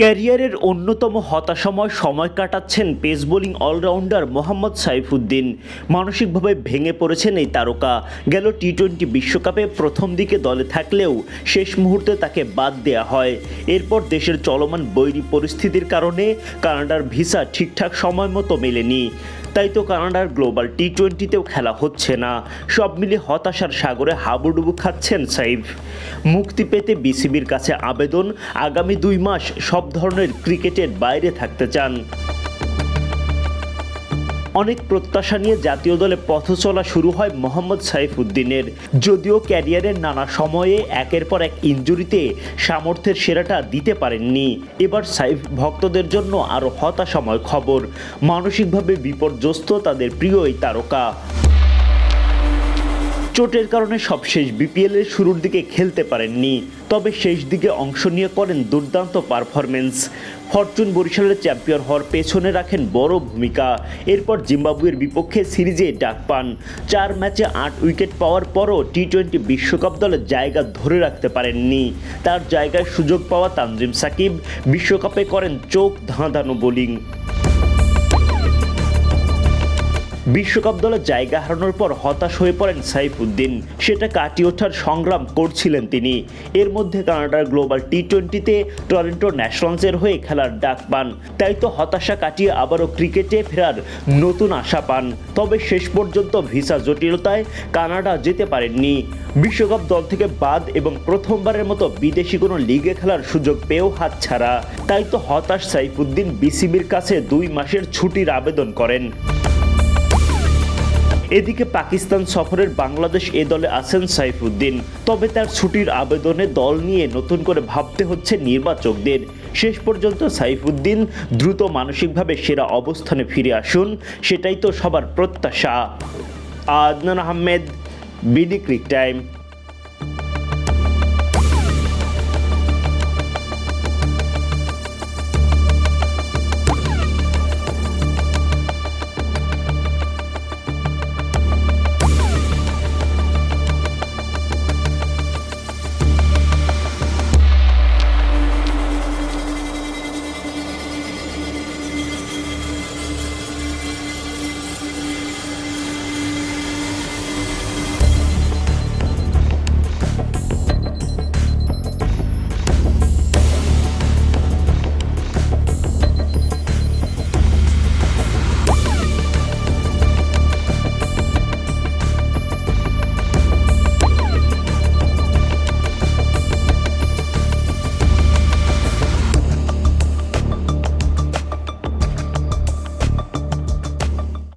ক্যারিয়ারের অন্যতম হতাশাময় সময় কাটাচ্ছেন pace bowling allrounder Mohammad Saifuddin. মানসিকভাবে ভেঙে পড়েছেন এই তারকা। গেল টি টোয়েন্টি বিশ্বকাপে প্রথম দিকে দলে থাকলেও শেষ মুহূর্তে তাকে বাদ দেওয়া হয়। এরপর দেশের চলমান বৈরী পরিস্থিতির কারণে কানাডার ভিসা ঠিকঠাক সময় মতো মেলেনি। তাই তো কানাডার গ্লোবাল টি টোয়েন্টিতেও খেলা হচ্ছে না। সব মিলিয়ে হতাশার সাগরে হাবুডুবু খাচ্ছেন সাইফ। মুক্তি পেতে বিসিবির কাছে আবেদন। আগামী দুই মাস সব ধরনের ক্রিকেটের বাইরে থাকতে চান। অনেক প্রত্যাশা নিয়ে জাতীয় দলে পথ চলা শুরু হয় মোহাম্মদ সাইফুদ্দিনের। যদিও ক্যারিয়ারের নানা সময়ে একের পর এক ইঞ্জুরিতে সামর্থ্যের সেরাটা দিতে পারেননি। এবার সাইফ ভক্তদের জন্য আরও হতাশাময় খবর। মানসিকভাবে বিপর্যস্ত তাদের প্রিয় এই তারকা। চোটের কারণে সবশেষ বিপিএল এর শুরুর দিকে খেলতে পারেননি, তবে শেষ দিকে অংশ নিয়ে করেন দুর্দান্ত পারফরমেন্স ফরচুন বরিশালের চ্যাম্পিয়ন হওয়ার পেছনে রাখেন বড় ভূমিকা। এরপর জিম্বাবুয়ের বিপক্ষে সিরিজে ডাক পান। চার ম্যাচে আট উইকেট পাওয়ার পরও টি টোয়েন্টি বিশ্বকাপ দলে জায়গা ধরে রাখতে পারেননি। তার জায়গায় সুযোগ পাওয়া তানজিম সাকিব, বিশ্বকাপে করেন চোখ ধাঁধানো বোলিং। বিশ্বকাপ দলে জায়গা হারানোর পর হতাশ হয়ে পড়েন সাইফুদ্দিন। সেটা কাটিয়ে ওঠার সংগ্রাম করছিলেন তিনি। এর মধ্যে কানাডার গ্লোবাল টি টোয়েন্টিতে টরন্টো ন্যাশনালসের হয়ে খেলার ডাক পান। তাই তো হতাশা কাটিয়ে আবারও ক্রিকেটে ফেরার নতুন আশা পান। তবে শেষ পর্যন্ত ভিসা জটিলতায় কানাডা যেতে পারেননি। বিশ্বকাপ দল থেকে বাদ এবং প্রথমবারের মতো বিদেশি কোনো লিগে খেলার সুযোগ পেয়েও হাতছাড়া। তাই তো হতাশ সাইফুদ্দিন বিসিবির কাছে দুই মাসের ছুটির আবেদন করেন। এদিকে পাকিস্তান সফরের বাংলাদেশ এ দলে আছেন সাইফুদ্দিন। তবে তার ছুটির আবেদনে দল নিয়ে নতুন করে ভাবতে হচ্ছে নির্বাচকদের। শেষ পর্যন্ত সাইফুদ্দিন দ্রুত মানসিকভাবে সেরা অবস্থানে ফিরে আসুন, সেটাই তো সবার প্রত্যাশা। Adnan Ahmed, BD Cric Time.